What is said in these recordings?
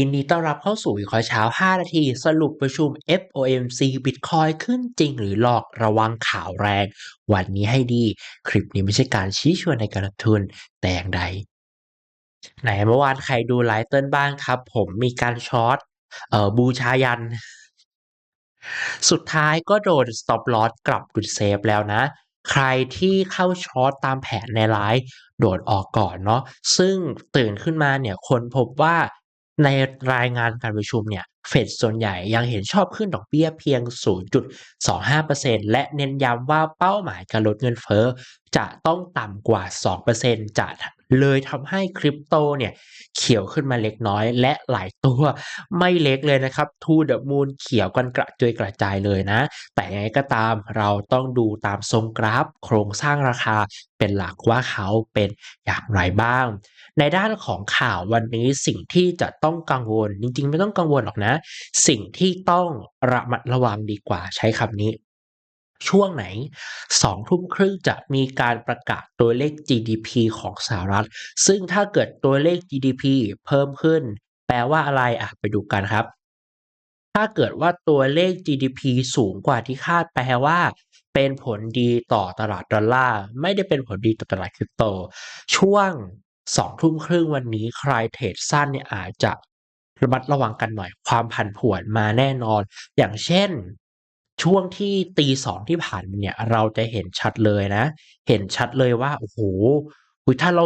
ยินดีต้อนรับเข้าสู่วิเคราะห์เช้า 5 นาที สรุปประชุม FOMC Bitcoin ขึ้นจริงหรือหลอกระวังข่าวแรง วันนี้ให้ดี คลิปนี้ไม่ใช่การชี้ชวนในการลงทุนแต่อย่างใด ไหนเมื่อวานใครดูไลฟ์เติ้ลบ้างครับ ผมมีการช็อตเอ่อบูชายัน สุดท้ายก็โดน stop loss กลับดุดเซฟแล้วนะ ใครที่เข้าช็อตตามแผนในไลฟ์โดดออกก่อนเนาะซึ่งตื่นขึ้นมาเนี่ยคนพบว่า ในรายงานการประชุมเนี่ยเฟดส่วนใหญ่ยังเห็นชอบขึ้นดอกเบี้ยเพียง 0.25%และเน้นย้ำว่าเป้าหมายการลดเงินเฟ้อจะต้องต่ำกว่า 2%จะเลยทำให้คริปโตเนี่ยเขียวขึ้นมาเล็กน้อย และหลายตัวไม่เล็กเลยนะครับทูเดอะมูนเขียวกันกระจุยกระจายเลยนะ แต่ยังไงก็ตามเราต้องดูตามทรงกราฟ โครงสร้างราคาเป็นหลักว่าเขาเป็นอย่างไรบ้าง ในด้านของข่าววันนี้สิ่งที่จะต้องกังวล จริงๆ ไม่ต้องกังวลหรอกนะสิ่งที่ต้องระมัดระวังดีกว่าใช้คำนี้ ช่วงไหนสองทุ่มครึ่งจะมีการประกาศตัวเลข GDP ของสหรัฐ ซึ่งถ้าเกิดตัวเลข GDP เพิ่มขึ้น แปลว่าอะไรอะไปดูกันครับ ถ้าเกิดว่าตัวเลข GDP สูงกว่าที่คาดแปลว่าเป็นผลดีต่อตลาดดอลลาร์ไม่ได้เป็นผลดีต่อตลาดคริปโต ช่วงสองทุ่มครึ่งวันนี้ใครเทรดสั้นเนี่ยอาจจะ ระมัดระวังกันหน่อยความผันผวนมาแน่นอน อย่างเช่นช่วงที่ตีสองที่ผ่านมาเนี่ย เราจะเห็นชัดเลยนะ เห็นชัดเลยว่าโอ้โหถ้าเรา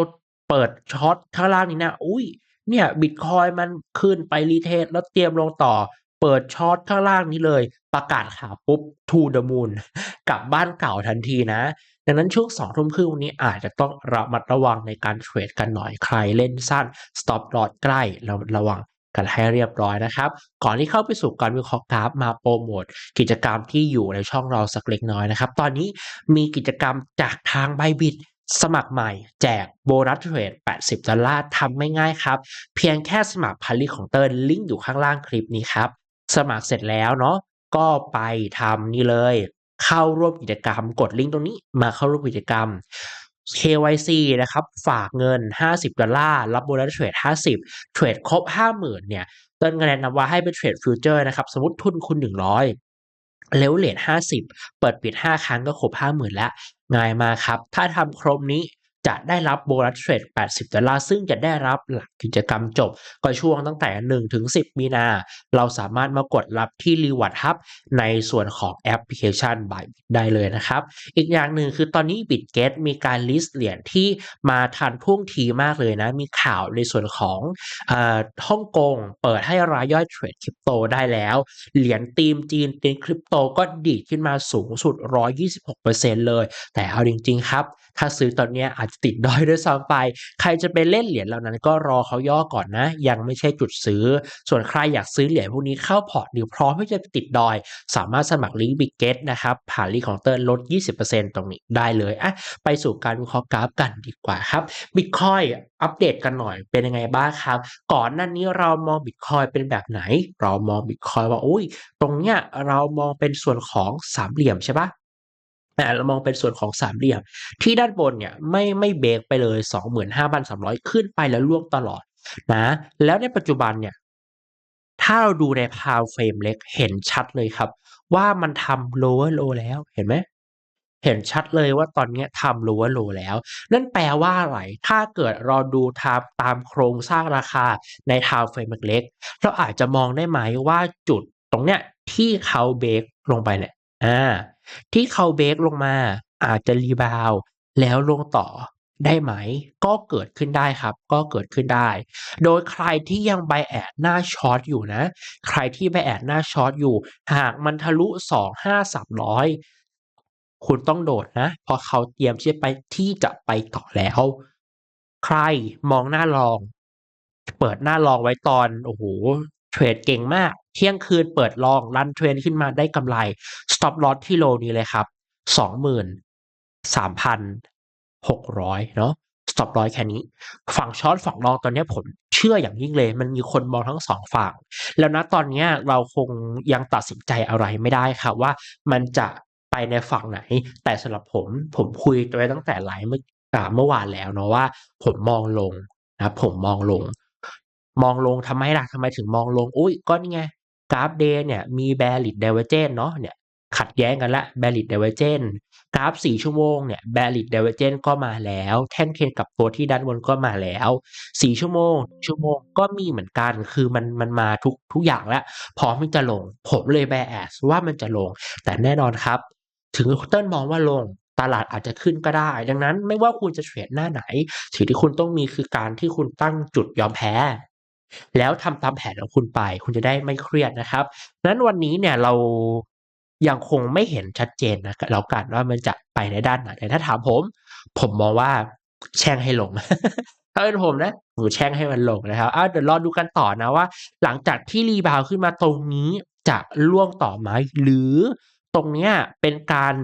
เปิดช็อตข้างล่างนี้นะ อุ้ยเนี่ยบิตคอยมันขึ้นไปรีเทสแล้วเตรียมลงต่อ เปิดช็อตข้างล่างนี้เลย ประกาศข่าวปุ๊บ to the moon กลับบ้านเก่าทันทีนะ ดังนั้นช่วงสองทุ่มครึ่งวันนี้อาจจะต้องระมัดระวังในการเทรดกันหน่อยใครเล่นสั้น stop loss ใกล้เราระวัง กันให้เรียบร้อยนะครับ ก่อนที่เข้าไปสู่การวิเคราะห์กราฟมาโปรโมทกิจกรรมที่อยู่ในช่องเราสักเล็กน้อยนะครับ ตอนนี้มีกิจกรรมจากทางไบบิดสมัครใหม่แจกโบนัสเทรด 80 ดอลลาร์ทำไม่ง่ายครับ เพียงแค่สมัครพันลิของเติร์นลิงก์อยู่ข้างล่างคลิปนี้ครับ สมัครเสร็จแล้วเนาะก็ไปทำนี่เลย เข้าร่วมกิจกรรม กดลิงก์ตรงนี้มาเข้าร่วมกิจกรรม KYC นะครับ ฝากเงิน 50 ดอลลาร์ รับโบนัสเทรด 50 เทรดครบ 50,000 เนี่ยเติ้นคะแนะนำว่าให้ไปเทรดฟิวเจอร์นะครับ สมมติทุนคุณ 100 เลเวลเลท50 เปิดปิด 5 ครั้งก็ครบ 50,000 แล้ว ง่ายมากครับ ถ้าทำครบนี้ จะได้รับโบนัสเทรด 80 ดอลลาร์ ซึ่งจะได้รับหลังกิจกรรมจบ ก็ช่วงตั้งแต่ 1 ถึง 10 มีนา เราสามารถมากดรับที่ Reward Hub ในส่วนของแอปพลิเคชัน b y ได้เลยนะครับ อีกอย่างหนึ่งคือตอนนี้ Bitget มีการลิสต์เหรียญที่มาทันท่วงทีมากเลยนะ มีข่าวในส่วนของอ่อฮ่องกงเปิดให้รายย่อยเทรดคริปโตได้แล้ว เหรียญทีมจีนเป็นคริปโตก็ดีดขึ้นมาสูงสุด 126%เลย แต่เอาจริงๆครับ ถ้าซื้อตอนเนี้ยอาจจะติดดอยด้วยซ้ำไป ใครจะไปเล่นเหรียญเหล่านั้นก็รอเขาย่อก่อนนะ ยังไม่ใช่จุดซื้อ ส่วนใครอยากซื้อเหรียญพวกนี้เข้าพอร์ตหรือพร้อมที่จะติดดอย สามารถสมัครลิงก์บิ๊กเกตนะครับผ่านลิงก์ของเติร์นลด 20%ตรงนี้ได้เลยอะไปสู่การวิเคราะห์กราฟกันดีกว่าครับบิตคอยอัปเดตกันหน่อยเป็นยังไงบ้างครับ ก่อนหน้านี้เรามองบิตคอยเป็นแบบไหน เรามองบิตคอยว่าอุ้ยตรงเนี้ยเรามองเป็นส่วนของสามเหลี่ยมใช่ปะ แต่เรามองเป็นส่วนของสามเหลี่ยม ที่ด้านบนเนี่ยไม่ไม่เบรกไปเลย 25,300 ขึ้นไปแล้วล่วงตลอดนะแล้วในปัจจุบันเนี่ยถ้าเราดูในพาวเฟรมเล็กเห็นชัดเลยครับ ว่ามันทำ lower low แล้วเห็นไหมเห็นชัดเลยว่าตอนนี้ทำ lower low แล้ว นั่นแปลว่าอะไร ถ้าเกิดเราดูทามตามโครงสร้างราคาในทาวเฟรมเล็ก เราอาจจะมองได้ไหมว่าจุดตรงเนี้ยที่เขาเบรกลงไปเนี่ยอ่า ที่เขาเบรกลงมาอาจจะรีบาวแล้วลงต่อได้ไหม ก็เกิดขึ้นได้ครับ ก็เกิดขึ้นได้ โดยใครที่ยังไบแอดหน้าช็อตอยู่นะ ใครที่ไบแอดหน้าช็อตอยู่ หากมันทะลุ 25,300 คุณต้องโดดนะ เพราะเขาเตรียมที่จะไปที่จะไปต่อแล้ว ใครมองหน้าลอง เปิดหน้าลองไว้ตอน โอ้โห เทรดเก่งมาก เที่ยงคืนเปิดลองรันเทรนขึ้นมาได้กำไร stop loss ที่โลนี้เลยครับ23,600เนาะ stop loss แค่นี้ ฝั่งช็อตฝั่งลองตอนนี้ผมเชื่ออย่างยิ่งเลย มันมีคนมองทั้งสองฝั่ง แล้วณตอนเนี้ยเราคงยังตัดสินใจอะไรไม่ได้ครับว่ามันจะไปในฝั่งไหน แต่สำหรับผมผมคุยไว้ตั้งแต่ไลฟ์เมื่อเมื่อวานแล้วเนาะว่าผมมองลงนะผมมองลง มองลงทำไมล่ะทำไมถึงมองลง อุ๊ยก็นี่ไงกราฟ Day เนี่ยมี bearish divergence เนาะเนี่ยขัดแย้งกันแล้ว bearish divergence กราฟ 4 ชั่วโมงเนี่ย bearish divergence ก็มาแล้ว แท่งเทียนกับตัวที่ด้านบนก็มาแล้ว 4 ชั่วโมง ชั่วโมงก็มีเหมือนกันคือมันมันมาทุกทุกอย่างแล้ว พร้อมที่จะลง ผมเลย bias ว่ามันจะลง แต่แน่นอนครับ ถึงเติ้ลมองว่าลงตลาดอาจจะขึ้นก็ได้ ดังนั้นไม่ว่าคุณจะเทรดหน้าไหนสิ่งที่คุณต้องมีคือการที่คุณตั้งจุดยอมแพ้ แล้วทำตามแผนของคุณไป คุณจะได้ไม่เครียดนะครับนั้นวันนี้เนี่ยเรายังคงไม่เห็นชัดเจนนะแล้วกันว่ามันจะไปในด้านไหนแต่ถ้าถามผม ผมมองว่าแช่งให้ลง ถ้าเป็นผมนะผมแช่งให้มันลงนะครับอ้าวเดี๋ยวรอดูกันต่อนะว่า หลังจากที่รีบาวขึ้นมาตรงนี้จะล่วงต่อไหมหรือตรงเนี้ยเป็นการ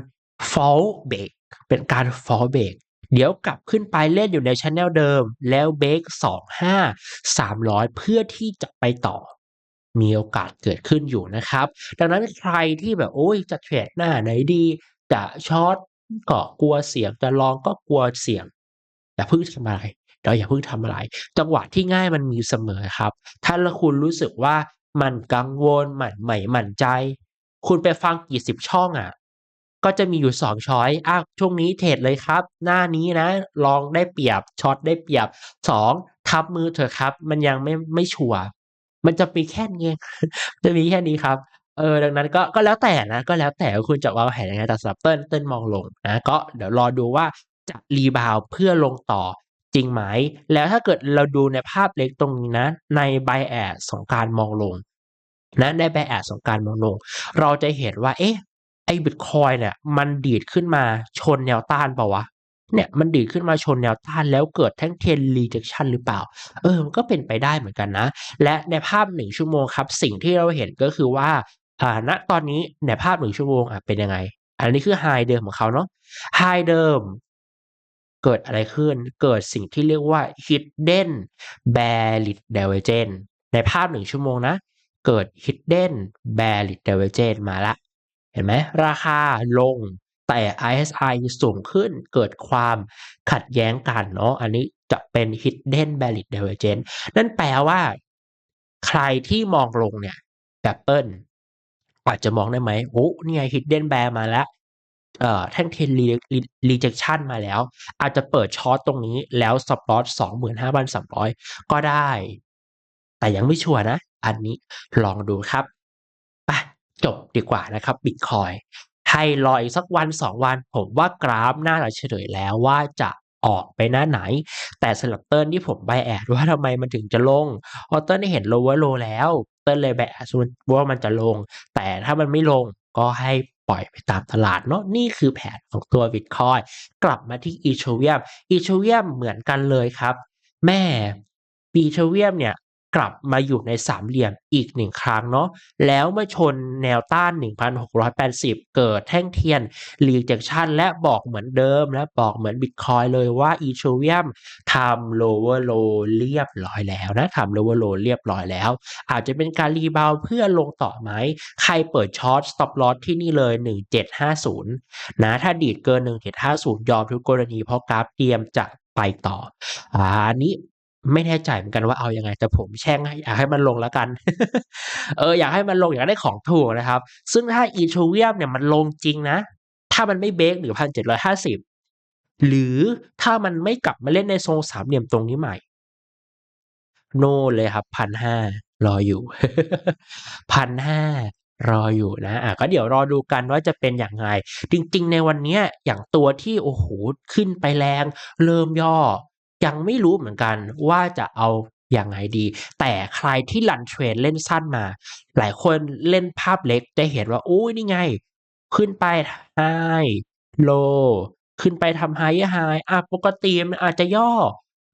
fall break เป็นการ fall break เดี๋ยวกลับขึ้นไปเล่นอยู่ใน channel เดิม แล้วเบรก25 300 เพื่อที่จะไปต่อ มีโอกาสเกิดขึ้นอยู่นะครับ ดังนั้นใครที่แบบโอ๊ยจะเทรดหน้าไหนดี จะช็อตก็กลัวเสี่ยงจะลองก็กลัวเสี่ยงอย่าเพิ่งทำอะไรเราอย่าเพิ่งทำอะไร จังหวะที่ง่ายมันมีเสมอครับ ถ้าคุณรู้สึกว่ามันกังวลหมั่นไม่หมั่นใจ คุณไปฟังกี่สิบช่องอะ ก็จะมีอยู่ 2 ช้อยส์อาช่วงนี้เทรดเลยครับ หน้านี้นะ ลองได้เปรียบช็อตได้เปรียบ 2 ทับมือเถอะครับ มันยังไม่ไม่ชัวร์มันจะมีแค่นี้เองจะมีแค่นี้ครับเออดังนั้นก็ก็แล้วแต่นะ ก็แล้วแต่คุณจะวางแผนยังไงแต่สำหรับเติ้ลเติ้ลมองลงนะ ก็เดี๋ยวรอดูว่าจะรีบาวเพื่อลงต่อจริงไหม แล้วถ้าเกิดเราดูในภาพเล็กตรงนี้นะ ใน bias ของการมองลงนะใน bias ของการมองลง เราจะเห็นว่าเอ๊ะ อ้บิตคอยเนี่ยมันดีดขึ้นมาชนแนวต้านเปล่าวะเนี่ยมันดีดขึ้นมาชนแนวต้านแล้วเกิดแท่งเทียน rejection หรือเปล่า เออมันก็เป็นไปได้เหมือนกันนะ และในภาพ1ชั่วโมงครับ สิ่งที่เราเห็นก็คือว่าอ่าณตอนนี้ในภาพ1ชั่วโมงอ่าเป็นยังไง อันนี้คือ high เดิมของเขาเนาะ high เดิม เกิดอะไรขึ้น เกิดสิ่งที่เรียกว่า hidden bearish divergence ในภาพ1ชั่วโมงนะ เกิด hidden bearish divergence มาล้ว เห็นไหมราคาลงแต่ RSI สูงขึ้นเกิดความขัดแย้งกันเนาะอันนี้จะเป็น hidden bearish divergence นั่นแปลว่า ใครที่มองลงเนี่ยแบบเติ้ลอาจจะมองได้ไหมโอ้โฮนี่ไง hidden bear มาแล้วเอ่อแท่งเทน re re rejection มาแล้ว อาจจะเปิดช็อตตรงนี้แล้ว stop loss 25,300ก็ได้ แต่ยังไม่ชัวร์นะ อันนี้ลองดูครับ จบดีกว่านะครับบิตคอยให้รออีกสักวัน 2 วัน ผมว่ากราฟน่าจะเฉลยแล้วว่าจะออกไปหน้าไหน แต่สำหรับเติ้ลที่ผม bias ว่าทำไมมันถึงจะลงเพราะเติ้ลได้เห็น lower low แล้ว เติ้ลเลย bias ว่าว่ามันจะลง แต่ถ้ามันไม่ลงก็ให้ปล่อยไปตามตลาดเนาะนี่คือแผนของตัวบิตคอยกลับมาที่ Ethereum Ethereum เหมือนกันเลยครับ แม่ Ethereum เนี่ย กลับมาอยู่ในสามเหลี่ยมอีก1ครั้งเนาะแล้วมาชนแนวต้าน 1,680 เกิดแท่งเทียน rejection และบอกเหมือนเดิมและบอกเหมือนบิตคอยเลยว่า Ethereum ทำ lower low เรียบร้อยแล้วนะทำ lower low เรียบร้อยแล้ว อาจจะเป็นการรีบาวเพื่อลงต่อไหม ใครเปิดช็อต stop loss ที่นี่เลย 1750 นะถ้าดีดเกิน 1750 ยอมทุกกรณีเพราะกราฟเตรียมจะไปต่ออันนี้ ไม่แน่ใจเหมือนกันว่าเอายังไง แต่ผมแช่งให้อยากให้มันลงแล้วกัน เอออยากให้มันลงอยากได้ของถูกนะครับ ซึ่งถ้า Ethereum เนี่ยมันลงจริงนะ ถ้ามันไม่เบรก1,750หรือถ้ามันไม่กลับมาเล่นในทรงสามเหลี่ยมตรงนี้ใหม่ โน่นเลยครับ1,500รออยู่1,500รออยู่นะอ่าก็เดี๋ยวรอดูกันว่าจะเป็นอย่างไรจริง ๆ ในวันเนี้ยอย่างตัวที่โอ้โฮขึ้นไปแรง เริ่มย่อ ยังไม่รู้เหมือนกันว่าจะเอาอยังไงดี แต่ใครที่รันเทรดเล่นสั้นมา หลายคนเล่นภาพเล็กจะเห็นว่าอุ๊ยนี่ไง ขึ้นไป high low ขึ้นไปทำ higher high อาปกติมันอาจจะย่อ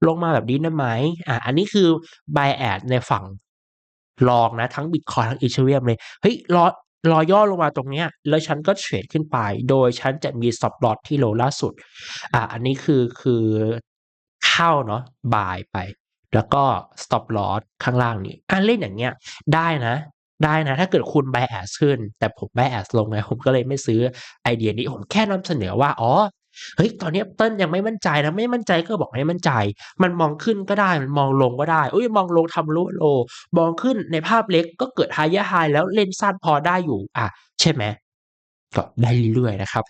ลงมาแบบนี้ได้ไหมอ่าอันนี้คือ bias ในฝั่งลองนะ ทั้งบิตคอยทั้ง Ethereum เลยเฮ้ยรอรอย่อลงมาตรงเนี้ย แล้วฉันก็เทรดขึ้นไป โดยฉันจะมี stop loss ที่ low ล่าสุด อ่าอันนี้คือคือ เข้าเนาะ buy ไป แล้วก็ stop loss ข้างล่างนี้อาเล่นอย่างเงี้ยได้นะ ได้นะ ถ้าเกิดคุณ bias ขึ้น แต่ผม bias ลงไงผมก็เลยไม่ซื้อไอเดียนี้ผมแค่นำเสนอว่าอ๋อเฮ้ย ตอนนี้เติ้ลยังไม่มั่นใจนะ ไม่มั่นใจก็บอกให้มั่นใจ มันมองขึ้นก็ได้ มันมองลงก็ได้ อุ๊ยมองลงทำ low low มองขึ้นในภาพเล็กก็เกิด higher high แล้วเล่นสั้นพอได้อยู่อาใช่ไหม ก็ได้เรื่อยๆนะครับ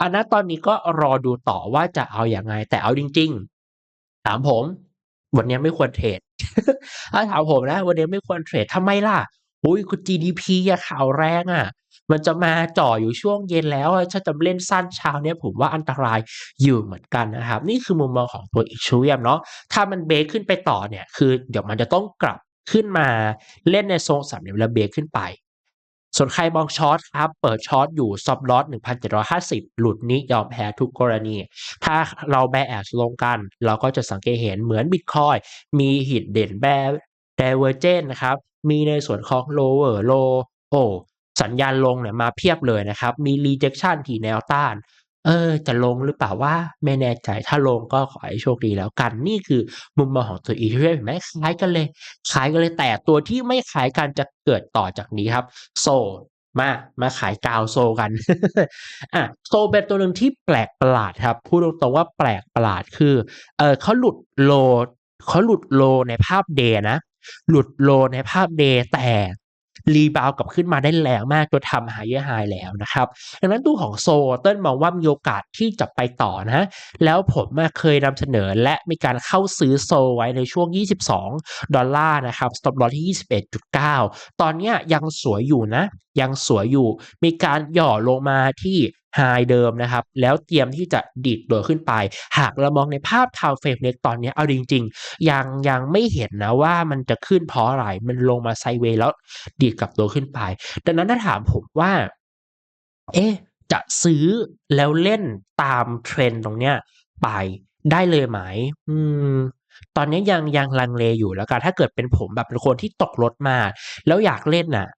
อาณตอนนี้ก็รอดูต่อว่าจะเอาอยังไง แต่เอาจริง ๆ ถามผม วันนี้ไม่ควรเทรดถ้าถามผมนะ วันนี้ไม่ควรเทรดทำไมล่ะ?อุ๊ยคุณ GDP อะข่าวแรงอะมันจะมาจ่ออยู่ช่วงเย็นแล้วถ้าจะเล่นสั้นเช้าเนี้ยผมว่าอันตรายอยู่เหมือนกันนะครับ นี่คือมุมมองของตัว Ethereum เนาะถ้ามันเบรกขึ้นไปต่อเนี่ย คือเดี๋ยวมันจะต้องกลับขึ้นมาเล่นในทรงสามเหลี่ยมแล้วเบรกขึ้นไป ส่วนใครมองช็อตครับ เปิดช็อตอยู่ซับล็อต1,750 หลุดนี้ยอมแพ้ทุกกรณี ถ้าเราแบแอสลงกัน เราก็จะสังเกตเห็นเหมือนบิตคอยมี Hidden Bear Divergence นะครับ มีในส่วนของ Lower Low โอ้สัญญาณลงเนี่ยมาเพียบเลยนะครับ มี Rejection ที่แนวต้าน เออจะลงหรือเปล่าว่าไม่แน่ใจถ้าลงก็ขอให้โชคดีแล้วกัน นี่คือมุมมองของตัว Ethereum เห็นไหมคล้ายกันเลยคล้ายกันเลยแต่ตัวที่ไม่คล้ายกันจะเกิดต่อจากนี้ครับ Sol มามาขายกาว Sol กันอา Sol เป็นตัวหนึ่งที่แปลกประหลาดครับพูดตรงๆว่าแปลกประหลาดคือเออเขาหลุด Low เขาหลุด Low ในภาพ Day นะ หลุด Low ในภาพ Day แต่ รีบาวกลับขึ้นมาได้แรงมากจนทำหายเยอะหายแล้วนะครับดังนั้นตู้ของโซเติ้ลมองว่ามีโอกาสที่จะไปต่อนะแล้วผมเคยนำเสนอและมีการเข้าซื้อโซไว้ในช่วง 22 ดอลลาร์นะครับสต็อปลอที่ 21.9 ตอนนี้ยยังสวยอยู่นะ ยังสวยอยู่ มีการหย่อลงมาที่ High เดิมนะครับ แล้วเตรียมที่จะดีดตัวขึ้นไป หากเรามองในภาพ Time Frame เล็กตอนนี้เอาจริง ๆ ยังยังไม่เห็นนะว่ามันจะขึ้นเพราะอะไร มันลงมา Sideways แล้วดีดกลับตัวขึ้นไป ดังนั้นถ้าถามผมว่า เอ๊ะจะซื้อแล้วเล่นตาม Trend ตรงเนี้ยไปได้เลยไหม?อืม ตอนนี้ยังยังลังเลอยู่แล้วกัน ถ้าเกิดเป็นผมแบบเป็นคนที่ตกรถมา แล้วอยากเล่นน่ะ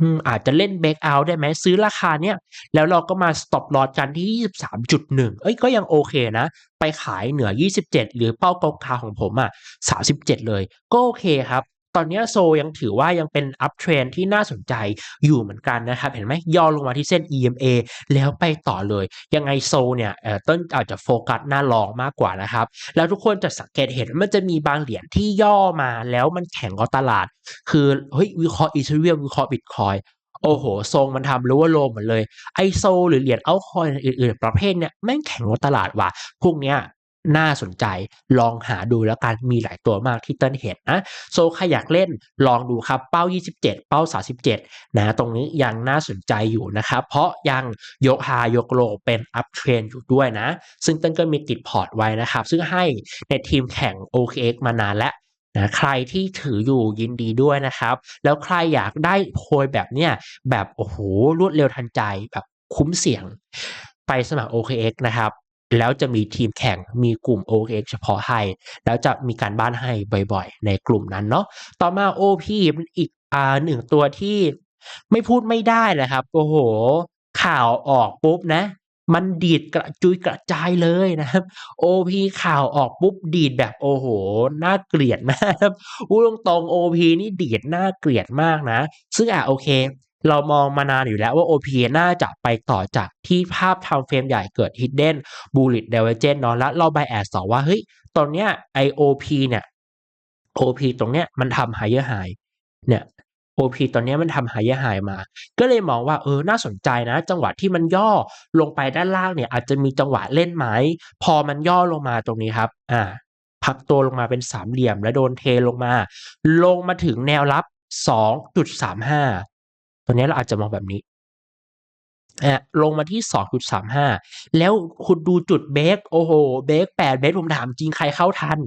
อืมอาจจะเล่นเบรกเอาได้ไหม?ซื้อราคาเนี้ยแล้วเราก็มาสต็อปลอดกันที่ 23.1 เอ้ยก็ยังโอเคนะ ไปขายเหนือ 27 หรือเป้ากลาคาของผมอะ 37 เลย ก็โอเคครับ ตอนนี้ย Sol ยังถือว่ายังเป็น Up Trend ที่น่าสนใจอยู่เหมือนกันนะครับ เห็นไหมย่อลงมาที่เส้น EMA แล้วไปต่อเลย ยังไง Sol เนี่ยเอ่อเติ้ลอาจจะโฟกัสหน้า Long มากกว่านะครับ แล้วทุกคนจะสังเกตเห็นมันจะมีบางเหรียญที่ย่อมาแล้วมันแข็งกว่าตลาด คือเฮ้ยวิเคราะห์ Ethereum วิเคราะห์บิตคอยโอ้โฮทรงมันทำ Lower Low หมดเลย ไอ้ Sol หรือเหรียญ Altcoin อื่นๆ ประเภทเนี้ยแม่งแข็งกว่าตลาดว่ะพวกเนี้ย น่าสนใจ ลองหาดูแล้วกันมีหลายตัวมากที่เติ้ลเห็นนะ Sol ใครอยากเล่นลองดูครับเป้า 27 เป้า 37 นะตรงนี้ยังน่าสนใจอยู่นะครับ เพราะยังยก High ยก Low เป็น Up Trend อยู่ด้วยนะ ซึ่งเติ้ลก็มีติดพอร์ตไว้นะครับ ซึ่งให้ในทีมแข่ง OKX มานานแล้วนะใครที่ถืออยู่ยินดีด้วยนะครับ แล้วใครอยากได้โพยแบบเนี้ยแบบโอ้โฮรวดเร็วทันใจแบบคุ้มเสี่ยงไปสมัคร OKX นะครับ แล้วจะมีทีมแข่งมีกลุ่ม OX เฉพาะให้ แล้วจะมีการบ้านให้บ่อยๆ ในกลุ่มนั้นเนาะต่อมา OP เป็นอีกอ่า1ตัวที่ไม่พูดไม่ได้เลยครับ โอ้โฮข่าวออกปุ๊บนะ มันดีดกระจุยกระจายเลยนะครับ OP ข่าวออกปุ๊บดีดแบบโอ้โฮน่าเกลียดมากครับพูดตรงๆ OP นี่ดีดน่าเกลียดมากนะ ซึ่งอ่าโอเค เรามองมานานอยู่แล้วว่า OP น่าจะไปต่อจากที่ภาพ Time Frame ใหญ่เกิด Hidden Bullish Divergence เนาะแล้วเรา Bias ต่อว่า เฮ้ย ตอนเนี้ยไอ้ OP เนี่ย OP ตรงเนี้ยมันทำ Higher High เนี่ย OP ตอนเนี้ยมันทำ Higher High มา ก็เลยมองว่าเออ น่าสนใจนะ จังหวะที่มันย่อลงไปด้านล่างเนี่ย อาจจะมีจังหวะเล่นไหม?พอมันย่อลงมาตรงนี้ครับ อ่า พักตัวลงมาเป็นสามเหลี่ยมแล้วโดนเทลงมา ลงมาถึงแนวรับ 2.35 ตัวนี้เราอาจจะมองแบบนี้อาลงมาที่ 2.35 แล้วคุณดูจุดเบรกโอ้โห เบรก8เบรกผมถามจริงใครเข้าทัน?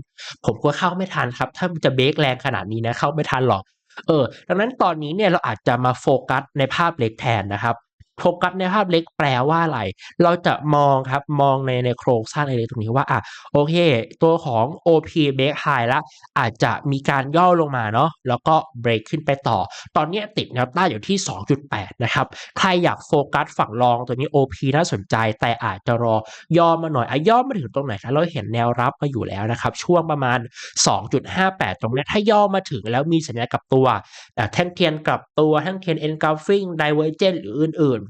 ผมก็เข้าไม่ทันครับ ถ้าจะเบรกแรงขนาดนี้นะเข้าไม่ทันหรอก เออ ดังนั้นตอนนี้เนี่ยเราอาจจะมาโฟกัสในภาพเล็กแทนนะครับ โฟกัสในภาพเล็กแปลว่าอะไร?เราจะมองครับมองในในโครงสร้างเล็กๆตรงนี้ว่าอะโอเค ตัวของ OP เบรก High แล้วอาจจะมีการย่อลงมาเนาะแล้วก็เบรกขึ้นไปต่อ ตอนนี้ติดแนวต้านอยู่ที่ 2.8 นะครับ ใครอยากโฟกัสฝั่ง Long ตัวนี้ OP น่าสนใจ แต่อาจจะรอย่อมาหน่อยอะย่อมาถึงตรงไหนครับ?เราเห็นแนวรับมาอยู่แล้วนะครับ ช่วงประมาณ 2.58 ตรงนี้ถ้าย่อมาถึงแล้วมีสัญญาณกับตัวแท่งเทียนกับตัวแท่งเทียน Engulfing Divergence หรืออื่น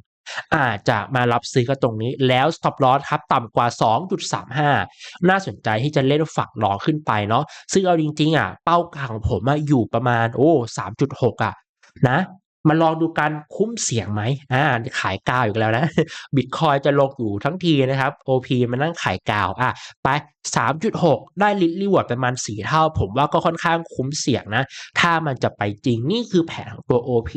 อาจจะมารับซื้อกันตรงนี้แล้ว stop loss ครับต่ำกว่า 2.35 น่าสนใจที่จะเล่นฝั่งรอขึ้นไปเนาะซึ่งเอาจริงๆอะเป้ากลางของผมอะอยู่ประมาณโอ้3.6อะนะ มาลองดูกันคุ้มเสี่ยงไหมอ่าขายกาวอีกแล้วนะบิตคอยจะลงอยู่ทั้งทีนะครับ OP มานั่งขายกาวอะไป 3.6 ได้ลิตรีวอร์ดประมาณ 4 เท่า ผมว่าก็ค่อนข้างคุ้มเสี่ยงนะ ถ้ามันจะไปจริงนี่คือแผนของตัว OP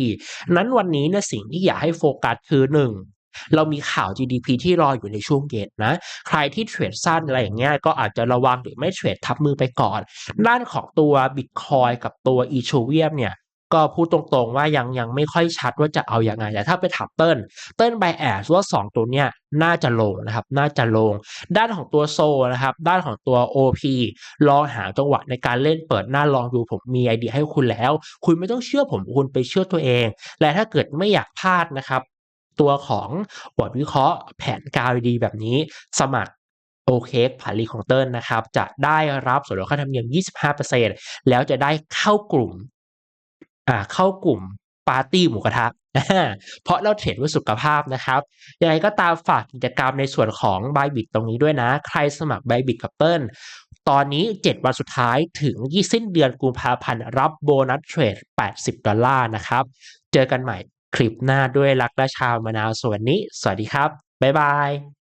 นั้นวันนี้เนี่ยสิ่งที่อยากให้โฟกัสคือ 1เรามีข่าว GDP ที่รออยู่ในช่วงเย็นนะ ใครที่เทรดสั้นอะไรอย่างเงี้ยก็อาจจะระวังหรือไม่เทรดทับมือไปก่อน ด้านของตัว Bitcoin กับตัว Ethereum เนี่ย ก็พูดตรงๆว่ายังยังไม่ค่อยชัดว่าจะเอาอยัางไงแต่ถ้าไปถามเติ้ลเติ้ลไบแอสว่า 2 ตัวเนี้ยน่าจะลงนะครับ น่าจะลง ด้านของตัวโซนะครับ ด้านของตัว OP ลองหาจังหวะในการเล่นเปิดหน้าลองดูผมมีไอเดียให้คุณแล้ว คุณไม่ต้องเชื่อผมคุณไปเชื่อตัวเอง และถ้าเกิดไม่อยากพลาดนะครับตัวของบทวิเคราะห์แผนการดีแบบนี้สมัครโอเคผ่านลีของเติ้ลนะครับ จะได้รับส่วนลดค่าธรรมเนียม 25%แล้วจะได้เข้ากลุ่ม อ่าเข้ากลุ่มปาร์ตี้หมูกระทะเพราะเราเทรดเพื่อสุขภาพนะครับ ยังไงก็ตามฝากกิจกรรมในส่วนของบายบิตตรงนี้ด้วยนะ ใครสมัครบายบิตกับเติ้ลตอนนี้ 7 วันสุดท้ายถึงยี่สิ้นเดือนกุมภาพันธ์รับโบนัสเทรด 80 ดอลลาร์นะครับ เจอกันใหม่คลิปหน้าด้วยรักและชาวมะนาวส่วนนี้ สวัสดีครับ บ๊ายบาย